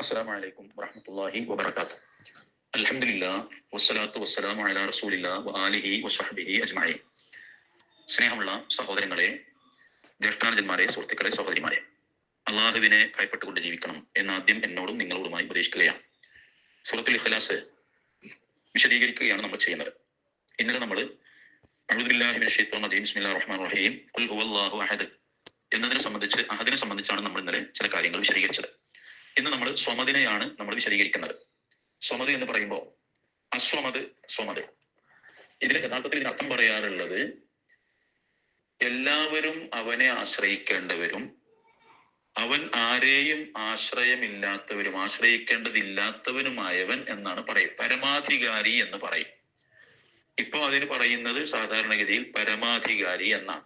السلام عليكم ورحمة الله وبركاته الحمد لله والصلاة والسلام على رسول الله وآله وصحبه أجمعين സ്നേഹമുള്ള സഹോദരങ്ങളെ ജ്യേഷ്ഠാനജന്മാരെ സുഹൃത്തുക്കളെ സഹോദരിമാരെ അള്ളാഹുവിനെ ഭയപ്പെട്ടുകൊണ്ട് ജീവിക്കണം എന്ന് ആദ്യം എന്നോടും നിങ്ങളോടുമായി ഉപദേശിക്കുകയാണ് സൂറത്തുൽ ഇഖ്ലാസ് വിശദീകരിക്കുകയാണ് നമ്മൾ ചെയ്യുന്നത് ഇന്നലെ നമ്മൾ റഹീം ഖുൽ ഹുവല്ലാഹു അഹദ് എന്നതിനെ സംബന്ധിച്ച് അഹദിനെ സംബന്ധിച്ചാണ് നമ്മൾ ഇന്നലെ ചില കാര്യങ്ങൾ വിശദീകരിച്ചത് ഇന്ന് നമ്മൾ സ്വമതിനെയാണ് നമ്മൾ വിശദീകരിക്കുന്നത്. സ്വമത് എന്ന് പറയുമ്പോൾ അസ്വമത് സ്വമത്. ഇതിന് യഥാർത്ഥത്തിൽ ഇതിന് അർത്ഥം പറയാറുള്ളത് എല്ലാവരും അവനെ ആശ്രയിക്കേണ്ടവരും അവൻ ആരെയും ആശ്രയമില്ലാത്തവരും ആശ്രയിക്കേണ്ടതില്ലാത്തവനുമായവൻ എന്നാണ് പറയും. പരമാധികാരി എന്ന് പറയും. ഇപ്പൊ അതിന് പറയുന്നത് സാധാരണഗതിയിൽ പരമാധികാരി എന്നാണ്.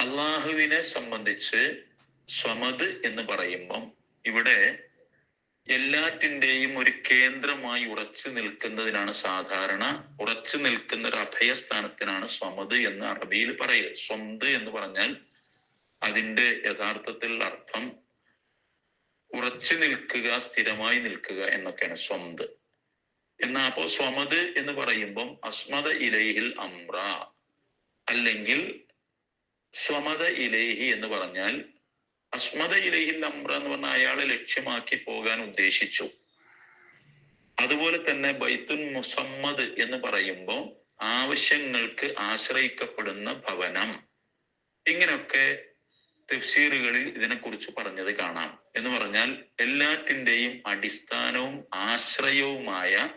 അള്ളാഹുവിനെ സംബന്ധിച്ച് സ്വമത് എന്ന് പറയുമ്പം ഇവിടെ എല്ലാറ്റിന്റെയും ഒരു കേന്ദ്രമായി ഉറച്ചു നിൽക്കുന്നതിനാണ് സാധാരണ ഉറച്ചു നിൽക്കുന്ന ഒരു അഭയസ്ഥാനത്തിനാണ് സ്വമത് എന്ന് അറബിയിൽ പറയുക സ്വന്ത് എന്ന് പറഞ്ഞാൽ അതിന്റെ യഥാർത്ഥത്തിൽ അർത്ഥം ഉറച്ചു നിൽക്കുക സ്ഥിരമായി നിൽക്കുക എന്നൊക്കെയാണ് സ്വന്ത്. എന്നാ അപ്പോ സ്വമത് എന്ന് പറയുമ്പം അസ്മത ഇലൈഹിൽ അമ്ര അല്ലെങ്കിൽ സ്വമത ഇലേഹി എന്ന് പറഞ്ഞാൽ അസ്മത ഇലൈഹിൽ അമ്ര എന്ന് പറഞ്ഞ അയാളെ ലക്ഷ്യമാക്കി പോകാൻ ഉദ്ദേശിച്ചു. അതുപോലെ തന്നെ ബൈത്തുൻ മുസമ്മദ് എന്ന് പറയുമ്പോൾ ആവശ്യങ്ങൾക്ക് ആശ്രയിക്കപ്പെടുന്ന ഭവനം. ഇങ്ങനെയൊക്കെ തഫ്സീറുകളിൽ ഇതിനെക്കുറിച്ച് പറഞ്ഞത് കാണാം. എന്ന് പറഞ്ഞാൽ എല്ലാറ്റിന്റെയും അടിസ്ഥാനവും ആശ്രയവുമായ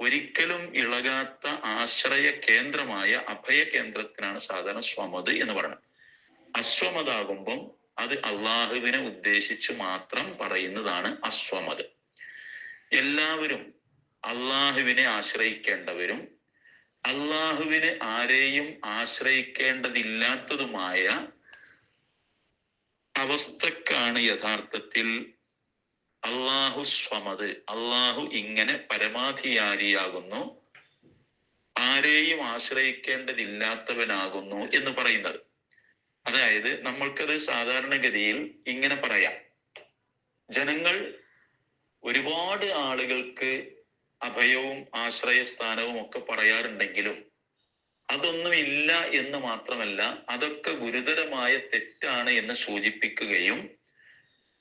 ഒരിക്കലും ഇളകാത്ത ആശ്രയ കേന്ദ്രമായ അഭയ കേന്ദ്രത്തിനാണ് സാധാരണ സ്വമത് എന്ന് പറയുന്നത്. അസ്വമതാകുമ്പം അത് അള്ളാഹുവിനെ ഉദ്ദേശിച്ച് മാത്രം പറയുന്നതാണ് അസ്വമത്. എല്ലാവരും അള്ളാഹുവിനെ ആശ്രയിക്കേണ്ടവരും അള്ളാഹുവിനെ ആരെയും ആശ്രയിക്കേണ്ടതില്ലാത്തതുമായ അവസ്ഥക്കാണ് യഥാർത്ഥത്തിൽ അള്ളാഹു സ്വമത്. അള്ളാഹു ഇങ്ങനെ പരമാധികാരിയാകുന്നു ആരെയും ആശ്രയിക്കേണ്ടതില്ലാത്തവനാകുന്നു എന്ന് പറയുന്നത്. അതായത് നമ്മൾക്കത് സാധാരണഗതിയിൽ ഇങ്ങനെ പറയാം. ജനങ്ങൾ ഒരുപാട് ആളുകൾക്ക് അഭയവും ആശ്രയസ്ഥാനവും ഒക്കെ പറയാറുണ്ടെങ്കിലും അതൊന്നും ഇല്ല എന്ന് മാത്രമല്ല അതൊക്കെ ഗുരുതരമായ തെറ്റാണ് എന്ന് സൂചിപ്പിക്കുകയും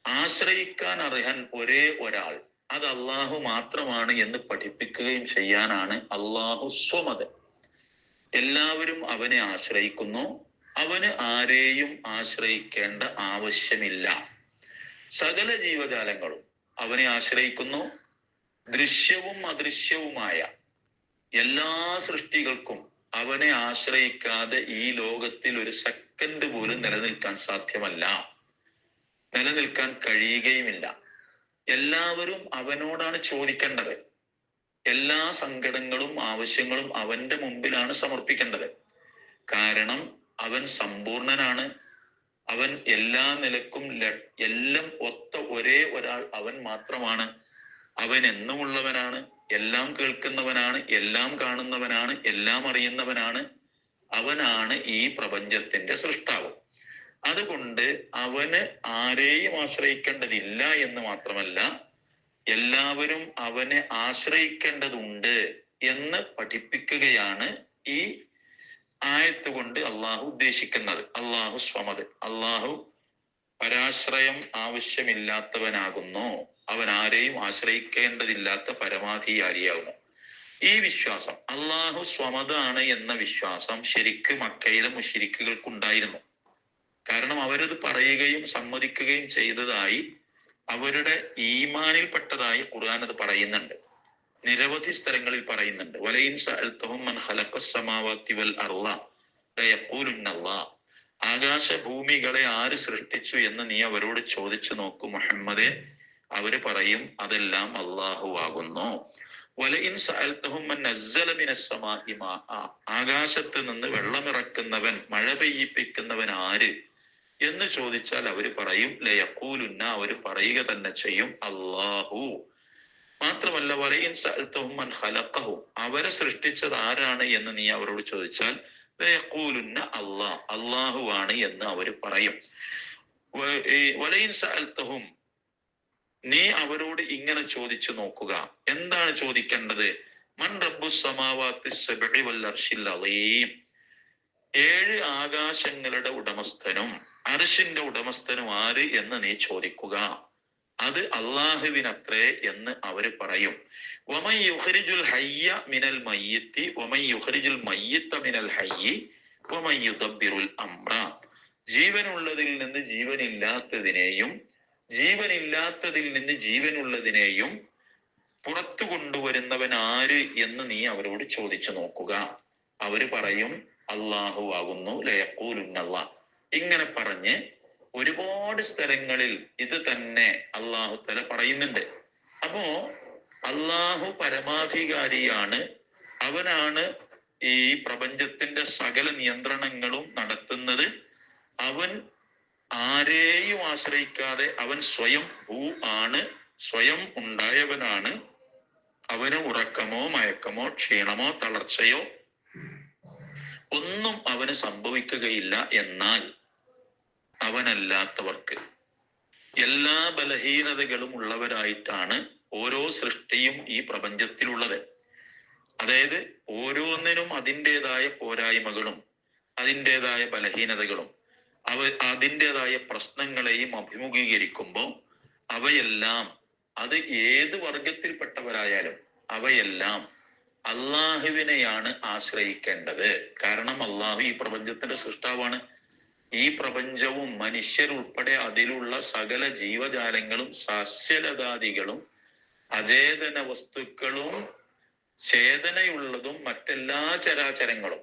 ആശ്രയിക്കാൻ അർഹൻ ഒരേ ഒരാൾ അത് അള്ളാഹു മാത്രമാണ് എന്ന് പഠിപ്പിക്കുകയും ചെയ്യാനാണ് അള്ളാഹു സ്വമത്. എല്ലാവരും അവനെ ആശ്രയിക്കുന്നു. അവന് ആരെയും ആശ്രയിക്കേണ്ട ആവശ്യമില്ല. സകല ജീവജാലങ്ങളും അവനെ ആശ്രയിക്കുന്നു. ദൃശ്യവും അദൃശ്യവുമായ എല്ലാ സൃഷ്ടികൾക്കും അവനെ ആശ്രയിക്കാതെ ഈ ലോകത്തിൽ ഒരു സെക്കൻഡ് പോലും നിലനിൽക്കാൻ സാധ്യമല്ല. നിലനിൽക്കാൻ കഴിയുകയുമില്ല. എല്ലാവരും അവനോടാണ് ചോദിക്കേണ്ടത്. എല്ലാ സങ്കടങ്ങളും ആവശ്യങ്ങളും അവന്റെ മുമ്പിലാണ് സമർപ്പിക്കേണ്ടത്. കാരണം അവൻ സമ്പൂർണനാണ്. അവൻ എല്ലാ നിലക്കും എല്ലാം ഒത്ത ഒരേ ഒരാൾ അവൻ മാത്രമാണ്. അവൻ എന്നുമുള്ളവനാണ് എല്ലാം കേൾക്കുന്നവനാണ് എല്ലാം കാണുന്നവനാണ് എല്ലാം അറിയുന്നവനാണ്. അവനാണ് ഈ പ്രപഞ്ചത്തിന്റെ സൃഷ്ടാവ്. അതുകൊണ്ട് അവന് ആരെയും ആശ്രയിക്കേണ്ടതില്ല എന്ന് മാത്രമല്ല എല്ലാവരും അവനെ ആശ്രയിക്കേണ്ടതുണ്ട് എന്ന് പഠിപ്പിക്കുകയാണ് ഈ ആയത്ത് കൊണ്ട് അള്ളാഹു ഉദ്ദേശിക്കുന്നത്. അള്ളാഹു സ്വമത്. അള്ളാഹു പരാശ്രയം ആവശ്യമില്ലാത്തവനാകുന്നു. അവൻ ആരെയും ആശ്രയിക്കേണ്ടതില്ലാത്ത പരമാധികാരിയാകുന്നു. ഈ വിശ്വാസം അള്ളാഹു സ്വമതാണ് എന്ന വിശ്വാസം ശരിക്ക് മക്കയിലെ മുഷിരിക്കുകൾക്കുണ്ടായിരുന്നു. കാരണം അവരത് പറയുകയും സമ്മതിക്കുകയും ചെയ്തതായി അവരുടെ ഈമാനിൽപ്പെട്ടതായി ഖുർആൻ അത് പറയുന്നുണ്ട്. നിരവധി സ്ഥലങ്ങളിൽ പറയുന്നുണ്ട്. ആകാശ ഭൂമികളെ ആര് സൃഷ്ടിച്ചു എന്ന് നീ അവരോട് ചോദിച്ചു നോക്കൂ മുഹമ്മദെ. അവർ പറയും അതെല്ലാം അള്ളാഹു ആകുന്നു. വലയിൻ ആകാശത്ത് നിന്ന് വെള്ളമിറക്കുന്നവൻ മഴ പെയ്യിപ്പിക്കുന്നവൻ ആര് എന്ന് ചോദിച്ചാൽ അവർ പറയും ലയക്കൂലുന്ന അവർ പറയുക തന്നെ ചെയ്യും അള്ളാഹു മാത്രമല്ല വലയിൻ സൽത്തഹുമൻ ഹലക്കഹു അവരെ സൃഷ്ടിച്ചത് ആരാണ് എന്ന് നീ അവരോട് ചോദിച്ചാൽ അള്ളാഹ് അള്ളാഹു ആണ് എന്ന് അവർ പറയും. വലയിൻ സൽത്തഹും നീ അവരോട് ഇങ്ങനെ ചോദിച്ചു നോക്കുക. എന്താണ് ചോദിക്കേണ്ടത്? മൻ റബ്ബു സമാവാത്തി വൽ അർശിൽ അളീം ഏഴ് ആകാശങ്ങളുടെ ഉടമസ്ഥനും അർഷിന്റെ ഉടമസ്ഥനും ആര് എന്ന് നീ ചോദിക്കുക. അത് അള്ളാഹുവിനത്രേ എന്ന് അവർ പറയും. യുഖ്രിജുൽ ഹയ്യ മിനൽ മയ്യത്തി യുഖ്രിജുൽ മയ്യിത്ത മിനൽ ഹയ്യി യുദബ്ബിറുൽ അംറ. ജീവനുള്ളതിൽ നിന്ന് ജീവനില്ലാത്തതിനെയും ജീവനില്ലാത്തതിൽ നിന്ന് ജീവനുള്ളതിനെയും പുറത്തു കൊണ്ടുവരുന്നവൻ ആര് എന്ന് നീ അവരോട് ചോദിച്ചു നോക്കുക. അവർ പറയും അള്ളാഹു ആകുന്നു ലയക്കൂലുന്നല്ല ഇങ്ങനെ പറഞ്ഞ് ഒരുപാട് സ്ഥലങ്ങളിൽ ഇത് തന്നെ അള്ളാഹു തല പറയുന്നുണ്ട്. അപ്പോ അള്ളാഹു പരമാധികാരിയാണ്. അവനാണ് ഈ പ്രപഞ്ചത്തിന്റെ സകല നിയന്ത്രണങ്ങളും നടത്തുന്നത്. അവൻ ആരെയും ആശ്രയിക്കാതെ അവൻ സ്വയം ഭൂ ആണ് സ്വയം ഉണ്ടായവനാണ്. അവന് ഉറക്കമോ മയക്കമോ ക്ഷീണമോ തളർച്ചയോ ഒന്നും അവന് സംഭവിക്കുകയില്ല. എന്നാൽ അവനല്ലാത്തവർക്ക്. എല്ലാ ബലഹീനതകളും ഉള്ളവരായിട്ടാണ് ഓരോ സൃഷ്ടിയും ഈ പ്രപഞ്ചത്തിലുള്ളത്. അതായത് ഓരോന്നിനും അതിന്റെതായ പോരായ്മകളും അതിന്റെതായ ബലഹീനതകളും അവ അതിന്റെതായ പ്രശ്നങ്ങളെയും അഭിമുഖീകരിക്കുമ്പോൾ അവയെല്ലാം അത് ഏത് വർഗത്തിൽപ്പെട്ടവരായാലും അവയെല്ലാം അള്ളാഹുവിനെയാണ് ആശ്രയിക്കേണ്ടത്. കാരണം അള്ളാഹു ഈ പ്രപഞ്ചത്തിന്റെ സൃഷ്ടാവാണ്. ഈ പ്രപഞ്ചവും മനുഷ്യരുൾപ്പെടെ അതിലുള്ള സകല ജീവജാലങ്ങളും സസ്യലതാദികളും അചേതന വസ്തുക്കളും ചേതനയുള്ളതും മറ്റെല്ലാ ചരാചരങ്ങളും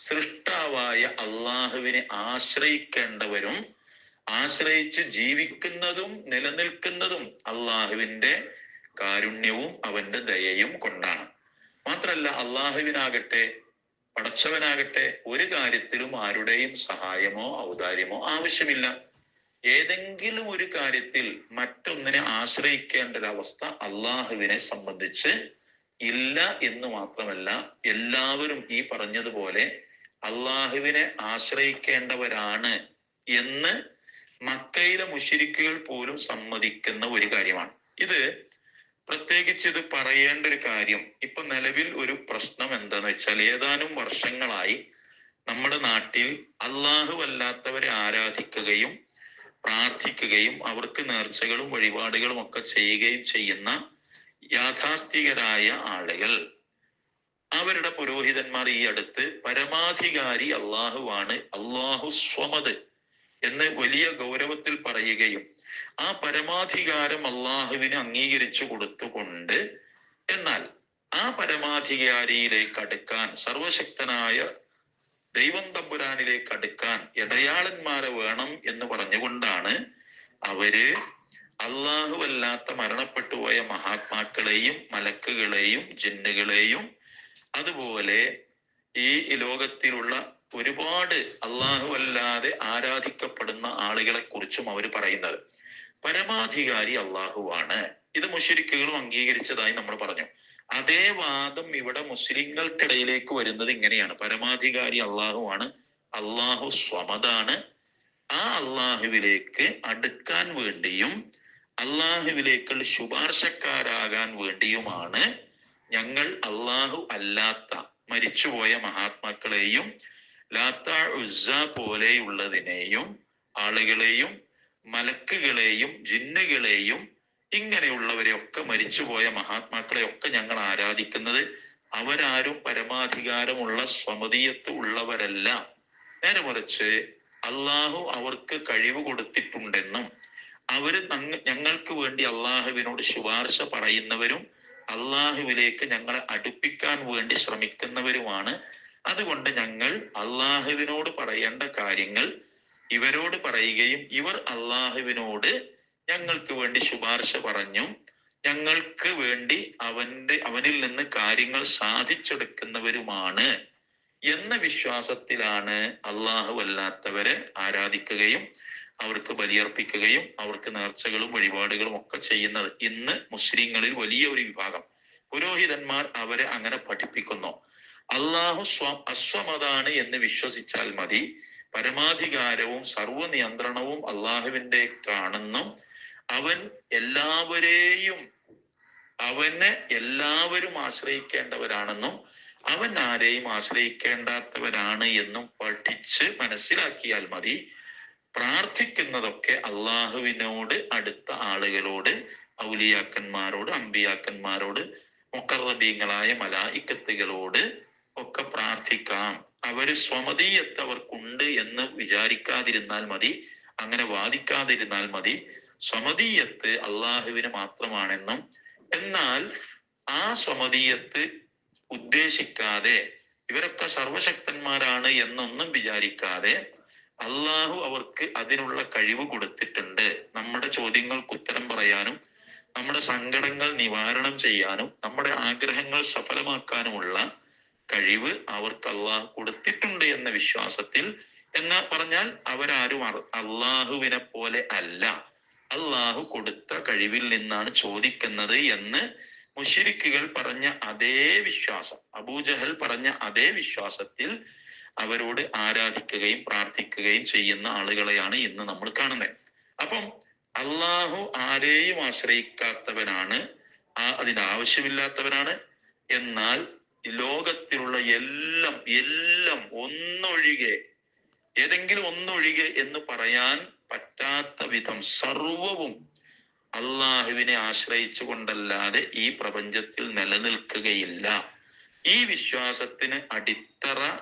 സൃഷ്ടാവായ അള്ളാഹുവിനെ ആശ്രയിക്കേണ്ടവരും ആശ്രയിച്ച് ജീവിക്കുന്നതും നിലനിൽക്കുന്നതും അള്ളാഹുവിന്റെ കാരുണ്യവും അവന്റെ ദയയും കൊണ്ടാണ്. മാത്രല്ല അള്ളാഹുവിനാകട്ടെ പടച്ചവനാകട്ടെ ഒരു കാര്യത്തിലും ആരുടെയും സഹായമോ ഔദാര്യമോ ആവശ്യമില്ല. ഏതെങ്കിലും ഒരു കാര്യത്തിൽ മറ്റൊന്നിനെ ആശ്രയിക്കേണ്ട അവസ്ഥ അള്ളാഹുവിനെ സംബന്ധിച്ച് ഇല്ല എന്ന് മാത്രമല്ല എല്ലാവരും ഈ പറഞ്ഞതുപോലെ അള്ളാഹുവിനെ ആശ്രയിക്കേണ്ടവരാണ് എന്ന് മക്കയിലെ മുഷിരിക്കുകൾ പോലും സമ്മതിക്കുന്ന ഒരു കാര്യമാണ്. ഇത് പ്രത്യേകിച്ച് ഇത് പറയേണ്ട ഒരു കാര്യം ഇപ്പൊ നിലവിൽ ഒരു പ്രശ്നം എന്താന്ന് വെച്ചാൽ ഏതാനും വർഷങ്ങളായി നമ്മുടെ നാട്ടിൽ അള്ളാഹു അല്ലാത്തവരെ ആരാധിക്കുകയും പ്രാർത്ഥിക്കുകയും അവർക്ക് നേർച്ചകളും വഴിപാടുകളും ഒക്കെ ചെയ്യുകയും ചെയ്യുന്ന യാഥാസ്ഥികരായ ആളുകൾ. അവരുടെ പുരോഹിതന്മാർ ഈ അടുത്ത് പരമാധികാരി അള്ളാഹുവാണ് അള്ളാഹു സ്വമത് എന്ന് വലിയ ഗൗരവത്തിൽ പറയുകയും ആ പരമാധികാരം അള്ളാഹുവിന് അംഗീകരിച്ചു കൊടുത്തുകൊണ്ട് എന്നാൽ ആ പരമാധികാരിയിലേക്ക് അടുക്കാൻ സർവശക്തനായ ദൈവം തമ്പുരാനിലേക്ക് അടുക്കാൻ ഇടയാളന്മാരെ വേണം എന്ന് പറഞ്ഞുകൊണ്ടാണ് അവർ അള്ളാഹു അല്ലാത്ത മരണപ്പെട്ടു പോയ മഹാത്മാക്കളെയും മലക്കുകളെയും ജിന്നുകളെയും അതുപോലെ ഈ ലോകത്തിലുള്ള ഒരുപാട് അള്ളാഹു അല്ലാതെ ആരാധിക്കപ്പെടുന്ന ആളുകളെ കുറിച്ചും അവർ പറയുന്നത്. പരമാധികാരി അള്ളാഹുവാണ് ഇത് മുഷരിക്കുകളും അംഗീകരിച്ചതായി നമ്മൾ പറഞ്ഞു. അതേ വാദം ഇവിടെ മുസ്ലിങ്ങൾക്കിടയിലേക്ക് വരുന്നത് ഇങ്ങനെയാണ്. പരമാധികാരി അള്ളാഹുവാണ് അള്ളാഹു സ്വമതാണ്. ആ അള്ളാഹുവിലേക്ക് അടുക്കാൻ വേണ്ടിയും അള്ളാഹുവിലേക്കുള്ള ശുപാർശക്കാരാകാൻ വേണ്ടിയുമാണ് ഞങ്ങൾ അള്ളാഹു അല്ലാത്ത മരിച്ചുപോയ മഹാത്മാക്കളെയും ലാത്ത ഉസ പോലെയുള്ളതിനെയും ആളുകളെയും മലക്കുകളെയും ജിന്നുകളെയും ഇങ്ങനെയുള്ളവരെ ഒക്കെ മരിച്ചുപോയ മഹാത്മാക്കളെ ഒക്കെ ഞങ്ങൾ ആരാധിക്കുന്നത് അവരാരും പരമാധികാരമുള്ള സ്വമതീയത്ത് ഉള്ളവരല്ല. നേരെ മറിച്ച് അള്ളാഹു അവർക്ക് കഴിവ് കൊടുത്തിട്ടുണ്ടെന്നും അവർ ഞങ്ങൾക്ക് വേണ്ടി അള്ളാഹുവിനോട് ശുപാർശ പറയുന്നവരും അള്ളാഹുവിലേക്ക് ഞങ്ങളെ അടുപ്പിക്കാൻ വേണ്ടി ശ്രമിക്കുന്നവരുമാണ് അതുകൊണ്ട് ഞങ്ങൾ അള്ളാഹുവിനോട് പറയേണ്ട കാര്യങ്ങൾ ഇവരോട് പറയുകയും ഇവർ അള്ളാഹുവിനോട് ഞങ്ങൾക്ക് വേണ്ടി ശുപാർശ പറഞ്ഞു. ഞങ്ങൾക്ക് വേണ്ടി അവന്റെ അവനിൽ നിന്ന് കാര്യങ്ങൾ സാധിച്ചെടുക്കുന്നവരുമാണ് എന്ന വിശ്വാസത്തിലാണ് അള്ളാഹു അല്ലാത്തവരെ ആരാധിക്കുകയും അവർക്ക് ബലിയർപ്പിക്കുകയും അവർക്ക് നേർച്ചകളും വഴിപാടുകളും ഒക്കെ ചെയ്യുന്നത് ഇന്ന് മുസ്ലിങ്ങളിൽ വലിയ ഒരു വിഭാഗം. പുരോഹിതന്മാർ അവരെ അങ്ങനെ പഠിപ്പിക്കുന്നു. അള്ളാഹു സ്വ അശ്വമതാണ് എന്ന് വിശ്വസിച്ചാൽ മതി. പരമാധികാരവും സർവനിയന്ത്രണവും അള്ളാഹുവിന്റെ കാണുന്നു അവൻ എല്ലാവരെയും അവനെ എല്ലാവരും ആശ്രയിക്കേണ്ടവരാണെന്നും അവൻ ആരെയും ആശ്രയിക്കേണ്ടാത്തവരാണ് എന്നും പഠിച്ച് മനസ്സിലാക്കിയാൽ മതി. പ്രാർത്ഥിക്കുന്നതൊക്കെ അള്ളാഹുവിനോട് അടുത്ത ആളുകളോട് ഔലിയാക്കന്മാരോട് അമ്പിയാക്കന്മാരോട് മുക്കറബീങ്ങളായ മലായിക്കത്തുകളോട് ഒക്കെ പ്രാർത്ഥിക്കാം. അവർ സ്വമതീയത്ത് അവർക്കുണ്ട് എന്ന് വിചാരിക്കാതിരുന്നാൽ മതി. അങ്ങനെ വാദിക്കാതിരുന്നാൽ മതി. സ്വമതീയത്ത് അള്ളാഹുവിന് മാത്രമാണെന്നും എന്നാൽ ആ സ്വമതീയത്ത് ഉദ്ദേശിക്കാതെ ഇവരൊക്കെ സർവശക്തന്മാരാണ് എന്നൊന്നും വിചാരിക്കാതെ അള്ളാഹു അവർക്ക് അതിനുള്ള കഴിവ് കൊടുത്തിട്ടുണ്ട്. നമ്മുടെ ചോദ്യങ്ങൾക്ക് ഉത്തരം പറയാനും നമ്മുടെ സങ്കടങ്ങൾ നിവാരണം ചെയ്യാനും നമ്മുടെ ആഗ്രഹങ്ങൾ സഫലമാക്കാനുമുള്ള കഴിവ് അവർക്ക് അള്ളാഹു കൊടുത്തിട്ടുണ്ട് എന്ന വിശ്വാസത്തിൽ എന്ന് പറഞ്ഞാൽ അവരാരും അള്ളാഹുവിനെ പോലെ അല്ല. അള്ളാഹു കൊടുത്ത കഴിവിൽ നിന്നാണ് ചോദിക്കുന്നത് എന്ന് മുഷിരിക്കുകൾ പറഞ്ഞ അതേ വിശ്വാസം അബൂജഹൽ പറഞ്ഞ അതേ വിശ്വാസത്തിൽ അവരോട് ആരാധിക്കുകയും പ്രാർത്ഥിക്കുകയും ചെയ്യുന്ന ആളുകളെയാണ് ഇന്ന് നമ്മൾ കാണുന്നത്. അപ്പം അള്ളാഹു ആരെയും ആശ്രയിക്കാത്തവനാണ് ആ അതിന് ആവശ്യമില്ലാത്തവനാണ്. എന്നാൽ ലോകത്തിലുള്ള എല്ലാം എല്ലാം ഒന്നൊഴികെ ഏതെങ്കിലും ഒന്നൊഴികെ എന്ന് പറയാൻ പറ്റാത്ത വിധം സർവവും അള്ളാഹുവിനെ ആശ്രയിച്ചു കൊണ്ടല്ലാതെ ഈ പ്രപഞ്ചത്തിൽ നിലനിൽക്കുകയില്ല. ഈ വിശ്വാസത്തിന് അടിത്തറ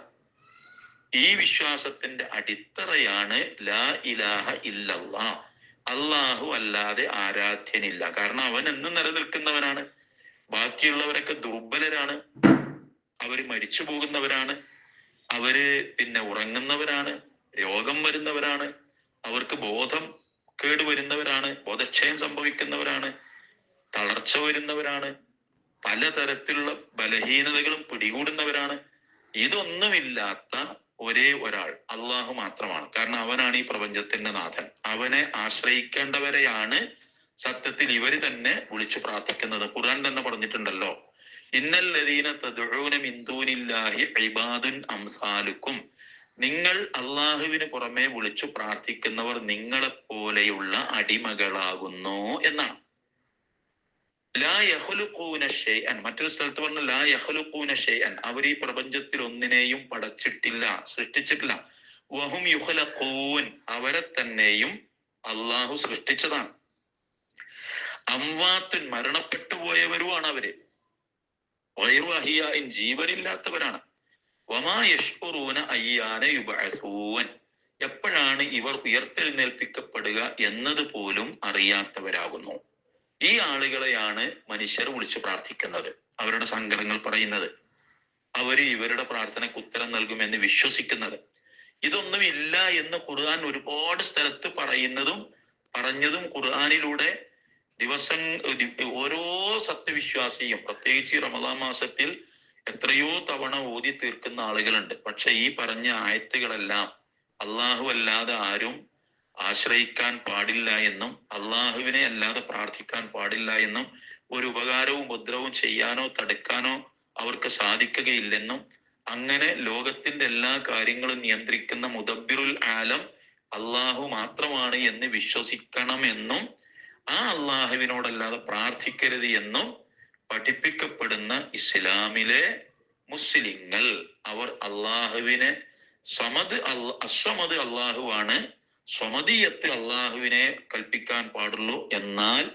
ഈ വിശ്വാസത്തിന്റെ അടിത്തറയാണ് ലാ ഇലാഹ ഇല്ലല്ലാ. അള്ളാഹു അല്ലാതെ ആരാധ്യനില്ല. കാരണം അവൻ എന്നും നിലനിൽക്കുന്നവനാണ്. ബാക്കിയുള്ളവരൊക്കെ ദുർബലരാണ്. അവർ മരിച്ചു പോകുന്നവരാണ്. അവർ പിന്നെ ഉറങ്ങുന്നവരാണ്. രോഗം വരുന്നവരാണ്. അവർക്ക് ബോധം കേടുവരുന്നവരാണ് ബോധക്ഷയം സംഭവിക്കുന്നവരാണ്. തളർച്ച വരുന്നവരാണ്. പലതരത്തിലുള്ള ബലഹീനതകളും പിടികൂടുന്നവരാണ്. ഇതൊന്നുമില്ലാത്ത ഒരേ ഒരാൾ അള്ളാഹു മാത്രമാണ്. കാരണം അവനാണ് ഈ പ്രപഞ്ചത്തിന്റെ നാഥൻ. അവനെ ആശ്രയിക്കേണ്ടവരെയാണ് സത്യത്തിൽ ഇവർ തന്നെ വിളിച്ചു പ്രാർത്ഥിക്കുന്നത്. ഖുർആൻ തന്നെ പറഞ്ഞിട്ടുണ്ടല്ലോ. അംസാലുക്കും. നിങ്ങൾ അള്ളാഹുവിന് പുറമെ വിളിച്ചു പ്രാർത്ഥിക്കുന്നവർ നിങ്ങളെ പോലെയുള്ള അടിമകളാകുന്നു എന്നാണ്. ലാ യഹ്ലുഖൂന ഷൈഅൻ. മറ്റൊരു സ്ഥലത്ത് പറഞ്ഞു ലാ യഹ്ലുഖൂന ഷൈഅൻ. അവർ ഈ പ്രപഞ്ചത്തിൽ ഒന്നിനെയും പടച്ചിട്ടില്ല സൃഷ്ടിച്ചിട്ടില്ല. വഹും യുഹലഖൂൻ അവരെ തന്നെയും അള്ളാഹു സൃഷ്ടിച്ചതാണ്. അംവാത്തുൻ മരണപ്പെട്ടു പോയവരുമാണ് അവർ. വൈറു അഹിയാൻ ജീവനില്ലാത്തവരാണ്. വമാ യഷ്കുറൂന അയ്യാന യുബഅസൂൻ. എപ്പോഴാണ് ഇവർ ഉയർത്തെഴുന്നേൽപ്പിക്കപ്പെടുക എന്നത് പോലും അറിയാത്തവരാകുന്നു. ഈ ആളുകളെയാണ് മനുഷ്യർ വിളിച്ചു പ്രാർത്ഥിക്കുന്നത്. അവരുടെ സങ്കടങ്ങൾ പറയുന്നത്. അവർ ഇവരുടെ പ്രാർത്ഥനയ്ക്ക് ഉത്തരം നൽകുമെന്ന് വിശ്വസിക്കുന്നത്. ഇതൊന്നും ഇല്ല എന്ന് ഖുർആൻ ഒരുപാട് സ്ഥലത്ത് പറയുന്നതും പറഞ്ഞതും ഖുർആനിലൂടെ ദിവസം ഓരോ സത്യവിശ്വാസിയും പ്രത്യേകിച്ച് റമദാ മാസത്തിൽ എത്രയോ തവണ ഓതി തീർക്കുന്ന ആളുകളുണ്ട്. പക്ഷെ ഈ പറഞ്ഞ ആയത്തുകളെല്ലാം അള്ളാഹു അല്ലാതെ ആരും ആശ്രയിക്കാൻ പാടില്ല എന്നും അള്ളാഹുവിനെ അല്ലാതെ പ്രാർത്ഥിക്കാൻ പാടില്ല എന്നും ഒരു ഉപകാരവും ഉപദ്രവവും ചെയ്യാനോ തടുക്കാനോ അവർക്ക് സാധിക്കുകയില്ലെന്നും അങ്ങനെ ലോകത്തിന്റെ എല്ലാ കാര്യങ്ങളും നിയന്ത്രിക്കുന്ന മുദബിറുൽ ആലം അള്ളാഹു മാത്രമാണ് എന്ന് വിശ്വസിക്കണമെന്നും ആ അള്ളാഹുവിനോടല്ലാതെ പ്രാർത്ഥിക്കരുത് എന്നും പഠിപ്പിക്കപ്പെടുന്ന ഇസ്ലാമിലെ മുസ്ലിങ്ങൾ. അവർ അള്ളാഹുവിനെ സമത് അസ്വമത് അള്ളാഹുവാണ്. സ്വമതീയത്ത് അള്ളാഹുവിനെ കൽപ്പിക്കാൻ പാടുള്ളൂ. എന്നാൽ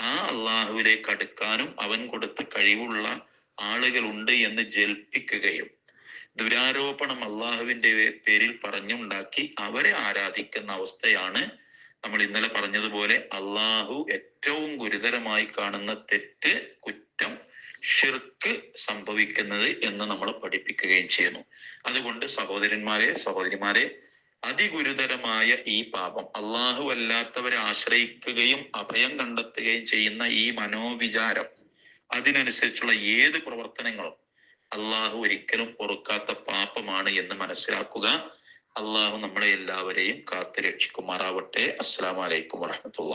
ആ അള്ളാഹുവിലേക്ക് അടുക്കാനും അവൻ കൊടുത്ത കഴിവുള്ള ആളുകളുണ്ട് എന്ന് ജൽപ്പിക്കുകയും ദുരാരോപണം അള്ളാഹുവിന്റെ പേരിൽ പറഞ്ഞുണ്ടാക്കി അവരെ ആരാധിക്കുന്ന അവസ്ഥയാണ് നമ്മൾ ഇന്നലെ പറഞ്ഞതുപോലെ അള്ളാഹു ഏറ്റവും ഗുരുതരമായി കാണുന്ന തെറ്റ് കുറ്റം ഷിർക്ക് സംഭവിക്കുന്നത് എന്ന് നമ്മൾ പഠിപ്പിക്കുകയും ചെയ്യുന്നു. അതുകൊണ്ട് സഹോദരന്മാരെ സഹോദരിമാരെ അതിഗുരുതരമായ ഈ പാപം അള്ളാഹു അല്ലാത്തവരെ ആശ്രയിക്കുകയും അഭയം കണ്ടെത്തുകയും ചെയ്യുന്ന ഈ മനോവിചാരം അതിനനുസരിച്ചുള്ള ഏത് പ്രവർത്തനങ്ങളും അള്ളാഹു ഒരിക്കലും പൊറുക്കാത്ത പാപമാണ് എന്ന് മനസ്സിലാക്കുക. അള്ളാഹു നമ്മളെ എല്ലാവരെയും കാത്തു രക്ഷിക്കുമാറാവട്ടെ അസ്സാം വലൈക്കും വറഹമത്തുള്ള